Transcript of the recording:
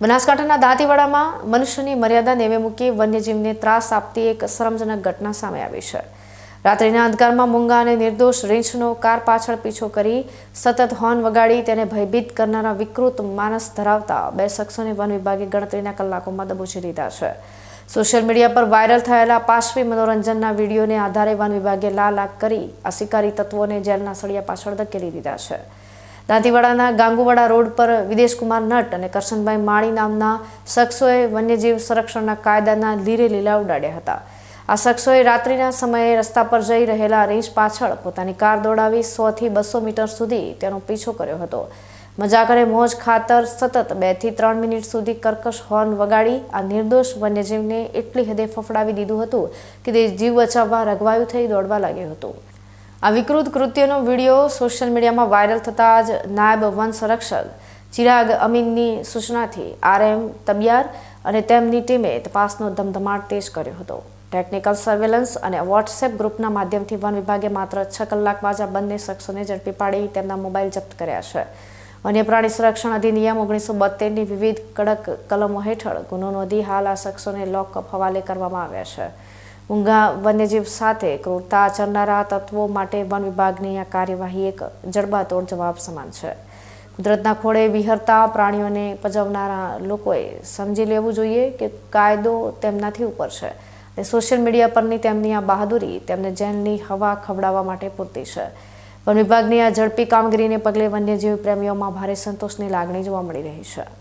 બનાસકાંઠાના દાંતીવાડામાં મનુષ્યની મર્યાદા નેવે મૂકી વન્યજીવને ત્રાસ આપતી એક શરમજનક ઘટના સામે આવી છે. રાત્રિના અંધકારમાં મૂંગા અને નિર્દોષ રીંછનો કાર પાછળ પીછો કરી સતત હોર્ન વગાડી તેને ભયભીત કરનારા વિકૃત માનસ ધરાવતા બે શખ્સોને વન વિભાગે ગણતરીના કલાકોમાં દબોચી લીધા છે. સોશિયલ મીડિયા પર વાયરલ થયેલા પાશ્વી મનોરંજનના વિડીયોને આધારે વન વિભાગે લાલ આગ કરી આ શિકારી તત્વોને જેલના સળિયા પાછળ ધકેલી દીધા છે. દાંતીવાડાના ગાંગુવાડા રોડ પર વિદેશકુમાર નટ અને કરશનભાઈ માળી નામના શખ્સોએ વન્યજીવ સંરક્ષણના કાયદાના લીરે લીલા ઉડાડ્યા હતા. આ શખ્સોએ રાત્રિના સમયે રસ્તા પર જઈ રહેલા રેન્જ પાછળ પોતાની કાર દોડાવી સોથી બસો મીટર સુધી તેનો પીછો કર્યો હતો. મજાક અને મોજ ખાતર સતત બેથી ત્રણ મિનિટ સુધી કર્કશ હોર્ન વગાડી આ નિર્દોષ વન્યજીવને એટલી હદે ફફડાવી દીધું હતું કે તે જીવ બચાવવા રઘવાયું થઈ દોડવા લાગ્યું હતું. આ વિકૃત કૃત્યનો વીડિયો સોશિયલ મીડિયામાં વાયરલ થતાં જ નાયબ વન સંરક્ષક ચિરાગ અમીનની સૂચનાથી આરએમ તબિયાર અને તેમની ટીમે તપાસનો ધમધમાટ તેજ કર્યો હતો. ટેકનિકલ સર્વેલન્સ અને વોટ્સએપ ગ્રુપના માધ્યમથી વન વિભાગે માત્ર છ કલાકમાં જ આ બંને શખ્સોને ઝડપી પાડી તેમના મોબાઈલ જપ્ત કર્યા છે. વન્ય પ્રાણી સંરક્ષણ અધિનિયમ ઓગણીસો બોતેરની વિવિધ કડક કલમો હેઠળ ગુનો નોંધી હાલ આ શખ્સોને લોકઅપ હવાલે કરવામાં આવ્યા છે. ઊંઘા વન્યજીવ સાથે ક્રૂરતા આચરનારા તત્વો માટે વન વિભાગની આ કાર્યવાહી એક જડબાતોડ જવાબ સમાન છે. કુદરતના ખોળે વિહરતા પ્રાણીઓને પજવનારા લોકોએ સમજી લેવું જોઈએ કે કાયદો તેમનાથી ઉપર છે અને સોશિયલ મીડિયા પરની તેમની આ બહાદુરી તેમને જેલની હવા ખવડાવવા માટે પૂરતી છે. વન વિભાગની આ ઝડપી કામગીરીને પગલે વન્યજીવ પ્રેમીઓમાં ભારે સંતોષની લાગણી જોવા મળી રહી છે.